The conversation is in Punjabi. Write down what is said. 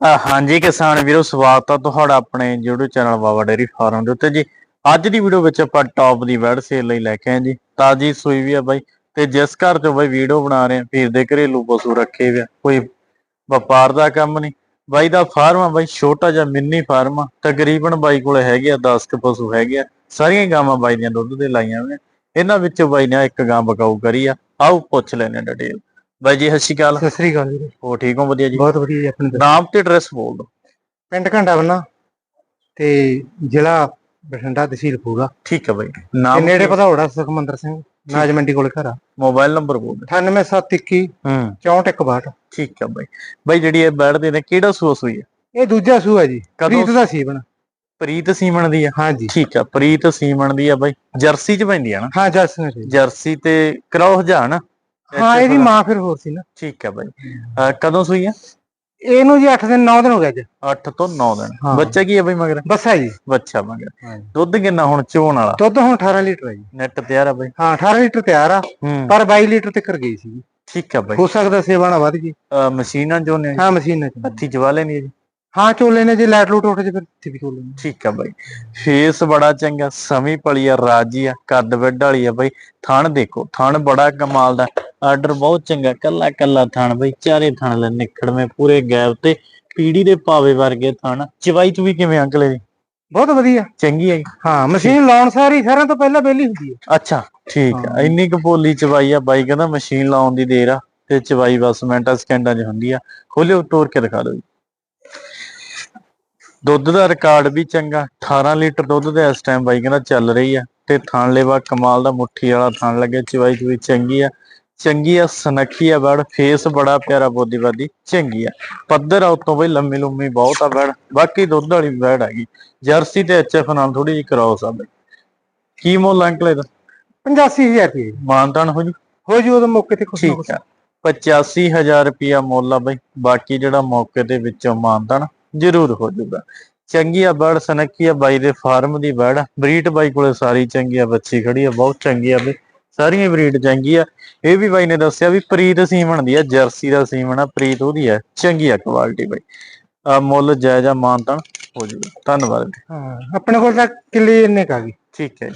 ਹਾਂਜੀ ਕਿਸਾਨ ਵੀਰੋ, ਸਵਾਗਤ ਆ ਤੁਹਾਡਾ ਆਪਣੇ YouTube channel Baba dairy farm ਦੇ ਉੱਤੇ ਜੀ। ਅੱਜ ਦੀ ਵੀਡੀਓ ਵਿੱਚ ਆਪਾਂ ਟੌਪ ਦੀ ਵੈਡ ਸੇਲ ਲਈ ਲੈ ਕੇ ਆਏ ਜੀ। ਤਾਜੀ ਸੂਈ ਵੀ ਆ ਬਾਈ ਤੇ ਜਿਸ ਘਰ ਚੋਂ ਬਾਈ ਵੀਡੀਓ ਬਣਾ ਰਹੇ ਆ ਵੀਰ ਦੇ ਘਰੇਲੂ ਪਸ਼ੂ ਰੱਖੇ ਹੋਏ ਆ, ਕੋਈ ਵਪਾਰ ਦਾ ਕੰਮ ਨਹੀਂ। ਬਾਈ ਦਾ ਫਾਰਮ ਆ ਬਾਈ, ਛੋਟਾ ਜਿਹਾ ਮਿੰਨੀ ਫਾਰਮ ਆ, ਤਕਰੀਬਨ ਬਾਈ ਕੋਲ ਹੈਗੇ ਆ 10 ਕੁ ਪਸ਼ੂ ਹੈਗੇ ਆ। ਸਾਰੀਆਂ ਗਾਵਾਂ ਬਾਈ ਦੀਆਂ ਦੁੱਧ ਦੇ ਲਾਈਆਂ ਹੋਈਆਂ। ਇਹਨਾਂ ਵਿੱਚੋਂ ਬਾਈ ਨੇ ਇੱਕ ਗਾਂ ਬਕਾਊ ਕਰੀ ਆ। ਆਓ ਪੁੱਛ ਲੈਣੇ ਡਿਟੇਲ ਬਾਈ ਜੀ ਸਤਿ ਸ਼੍ਰੀ ਅਕਾਲ। ਸਤਿ ਸ੍ਰੀ ਅਕਾਲ ਵੀਰੇ ਹੋ ਠੀਕ ਹੋ? ਵਧੀਆ ਜੀ। ਬਹੁਤ ਵਧੀਆ ਜੀ ਆਪਣੇ ਨਾਮ ਤੇ ਐਡਰੈਸ ਬੋਲ ਦਿਓ। ਪਿੰਡ ਘੰਟਾ ਬੰਨਾ ਤੇ ਜ਼ਿਲ੍ਹਾ ਬਠਿੰਡਾ ਤਹਿਸੀਲ ਪੂਰਾ ਠੀਕ ਹੈ ਬਾਈ। ਤੇ ਨਾਮ ਨੇੜੇ ਭਦੌੜਾ ਸੁਖਮੰਦਰ ਸਿੰਘ ਨਾਜ ਮੰਡੀ ਕੋਲ ਘਰ ਆ। ਮੋਬਾਈਲ ਨੰਬਰ ਬੋਲ ਦਿਓ। 98721 ਹੂੰ। 6462 ਠੀਕ ਹੈ ਬਾਈ। ਬਾਈ ਜਿਹੜੀ ਇਹ ਬੈਠਦੇ ਨੇ ਕਿਹੜਾ ਸੂਆ ਸੂਈ ਹੈ ਇਹ ਦੂਜਾ ਸੂ ਹੈ ਜੀ ਕਦੋਂ? ਪ੍ਰੀਤ ਦਾ ਸੀਵਨ। ਪ੍ਰੀਤ ਸੀਮਣ ਦੀ ਆ? ਹਾਂਜੀ। ਠੀਕ ਆ ਪ੍ਰੀਤ ਸੀਮਣ ਦੀ ਆ ਬਾਈ। ਜਰਸੀ ਚ ਪੈਂਦੀ ਆ ਨਾ? ਹਾਂ ਜਰਸਨ ਜੀ ਜਰਸੀ ਤੇ ਕ੍ਰੋਸ ਜਾਣ ਹਾਂ ਇਹਦੀ ਮਾਂ ਫਿਰ ਹੋਰ ਸੀ ਨਾ। ਠੀਕ ਆ ਬਾਈ। ਕਦੋਂ ਸੂਈ ਆ? ਇਹਨੂੰ ਜੀ 8 ਦਿਨ 9 ਦਿਨ ਹੋ ਗਏ ਅੱਜ। 8 ਤੋਂ 9 ਦਿਨ। ਹਾਂ। ਬੱਚਾ ਕੀ ਆ ਬਾਈ ਮਗਰ? ਬੱਸਾ ਜੀ। ਬੱਚਾ ਮਗਰ। ਦੁੱਧ ਕਿੰਨਾ ਹੁਣ ਚੋਣ ਵਾਲਾ? ਦੁੱਧ ਹੁਣ 18 ਲੀਟਰ ਹੈ ਜੀ। ਨੈਟ ਤਿਆਰ ਆ ਬਾਈ। ਹਾਂ 18 ਲੀਟਰ ਤਿਆਰ ਆ ਹੂੰ। ਪਰ 22 ਲੀਟਰ ਤੱਕ ਗਈ ਸੀ ਠੀਕ ਆ ਬਾਈ। ਹੋ ਸਕਦਾ ਸੇਵਾ ਨਾ ਵੱਧ ਗਈ। ਮਸ਼ੀਨਾਂ ਜੋ ਨੇ ਹਾਂ ਮਸ਼ੀਨ ਨਾਲ ਹੱਥੀ ਜਵਾ ਲੈਣੀ ਜੀ। ਹਾਂ ਚੋਲੇ ਨੇ ਜੇ? ਲਾਈਟ ਲੂਟ ਉੱਠ ਜੇ ਫਿਰ। ਇੱਥੇ ਵੀ ਚੋਲੇ ਨੇ ਠੀਕ ਆ ਬਾਈ। ਫੇਸ ਬੜਾ ਚੰਗਾ ਸਮੀ ਪਲੀ ਆ ਰਾਜੀ ਆ ਕੱਦ ਵੱਡ ਵਾਲੀ ਆ ਬਾਈ। ਥਣ ਦੇਖੋ ਥਣ ਬੜਾ ਕਮਾਲ ਦਾ। ਆਰਡਰ ਬਹੁਤ ਚੰਗਾ ਕੱਲਾ ਕੱਲਾ ਥਣ ਬਾਈ ਚਾਰੇ ਥਣ ਲੈ ਨਿਖੜਵੇਂ ਪੂਰੇ ਗੈਪ ਤੇ। ਪੀੜੀ ਦੇ ਪਾਵੇ ਵਰਗੇ ਥਣ। ਚਵਾਈ ਚ ਵੀ ਕਿਵੇਂ ਅੰਕਲੇ ਦੀ ਬਹੁਤ ਵਧੀਆ। ਚੰਗੀ ਹੈ ਜੀ? ਹਾਂ ਮਸ਼ੀਨ ਲਾਉਣ ਸਾਰੀ ਸਾਰਿਆਂ ਤੋਂ ਪਹਿਲਾਂ ਬੇਲੀ ਹੁੰਦੀ ਹੈ ਅੱਛਾ ਠੀਕ ਹਾਂ। ਇੰਨੀ ਕੁ ਪੋਲੀ ਚਵਾਈ ਆ ਬਾਈ ਕਹਿੰਦਾ ਮਸ਼ੀਨ ਲਾਉਣ ਦੀ ਦੇਰ ਆ। ਤੇ ਚਵਾਈ ਬਸ ਮਿੰਟਾਂ ਸਕਿੰਟਾਂ 'ਚ ਹੁੰਦੀ ਆ। ਖੋਲਿਓ ਤੋੜ ਕੇ ਦਿਖਾ ਦਿਓ ਜੀ। ਦੁੱਧ ਦਾ ਰਿਕਾਰਡ ਵੀ ਚੰਗਾ। 18 ਲੀਟਰ ਦੁੱਧ ਦਾ ਇਸ ਟਾਈਮ ਬਾਈ ਕਹਿੰਦਾ ਚੱਲ ਰਹੀ ਆ। ਤੇ ਥਣ ਲੇਵਾ ਕਮਾਲ ਦਾ ਮੁੱਠੀ ਵਾਲਾ ਥਣ ਲੱਗੇ ਚਵਾਈ ਚ ਵੀ ਚੰਗੀ ਆ। ਚੰਗੀ ਆ ਸਨੱਖੀ ਆ ਬੜ। ਫੇਸ ਬੜਾ ਪਿਆਰਾ ਬੋਦੀਵਾਦੀ ਚੰਗੀ ਆ। ਪੱਧਰ ਆ ਉਤੋਂ ਬਈ ਲੰਮੀ ਲੰਮੀ ਬਹੁਤ ਆ ਬੜ। ਬਾਕੀ ਦੁੱਧ ਵਾਲੀ ਬੜ ਹੈਗੀ। ਜਰਸੀ ਤੇ ਐਚਐਫ ਨਾਲ ਥੋੜੀ ਜਿਹੀ ਆ ਬਈ। ਕੀ ਮੁੱਲ ਅੰਕਲ ਇਹਦਾ? 85000 ਰੁਪਏ। ਮਾਨਤਾਨ ਹੋ ਜੂ? ਹੋ ਜੂ ਉਹਦੇ ਮੌਕੇ ਤੇ ਕੁਛ ਨਾ ਆ। 85000 ਰੁਪਿਆ ਮੁੱਲ ਆ ਬਈ। ਬਾਕੀ ਜਿਹੜਾ ਮੌਕੇ ਦੇ ਵਿੱਚੋਂ ਮਾਨਤਾਨ। ਜ਼ਰੂਰ ਹੋ ਜਾਊਗਾ। ਚੰਗੀ ਆ ਆ ਬਾਈ ਦੇ ਫਾਰਮ ਦੀ ਬੜ। ਆ। ਬਰੀਡ ਬਾਈ ਕੋਲੇ ਸਾਰੀ ਚੰਗੀ ਆ ਬੱਚੀ ਖੜੀ ਆ ਬਹੁਤ ਚੰਗੀ ਆ ਬਈ ਸਾਰੀਆਂ ਬਰੀਡ ਚੰਗੀ ਆ। ਇਹ ਵੀ ਬਾਈ ਨੇ ਦੱਸਿਆ ਵੀ ਪ੍ਰੀਤ ਸੀਮਣ ਦੀ ਆ ਜਰਸੀ ਦਾ ਸੀਮਣ ਆ ਪ੍ਰੀਤ ਉਹਦੀ ਆ ਚੰਗੀ ਆ ਕੁਆਲਿਟੀ ਬਾਈ। ਆ ਮੁੱਲ ਜਾਇਜ਼ਾ ਮਾਨਤਾਨ ਹੋ ਜਾਊਗਾ। ਧੰਨਵਾਦ। ਹਾਂ ਆਪਣੇ ਕੋਲ ਤਾਂ ਕਿੱਲੇ ਇੰਨੇ ਕਾ ਗਈ ਠੀਕ ਹੈ ਜੀ।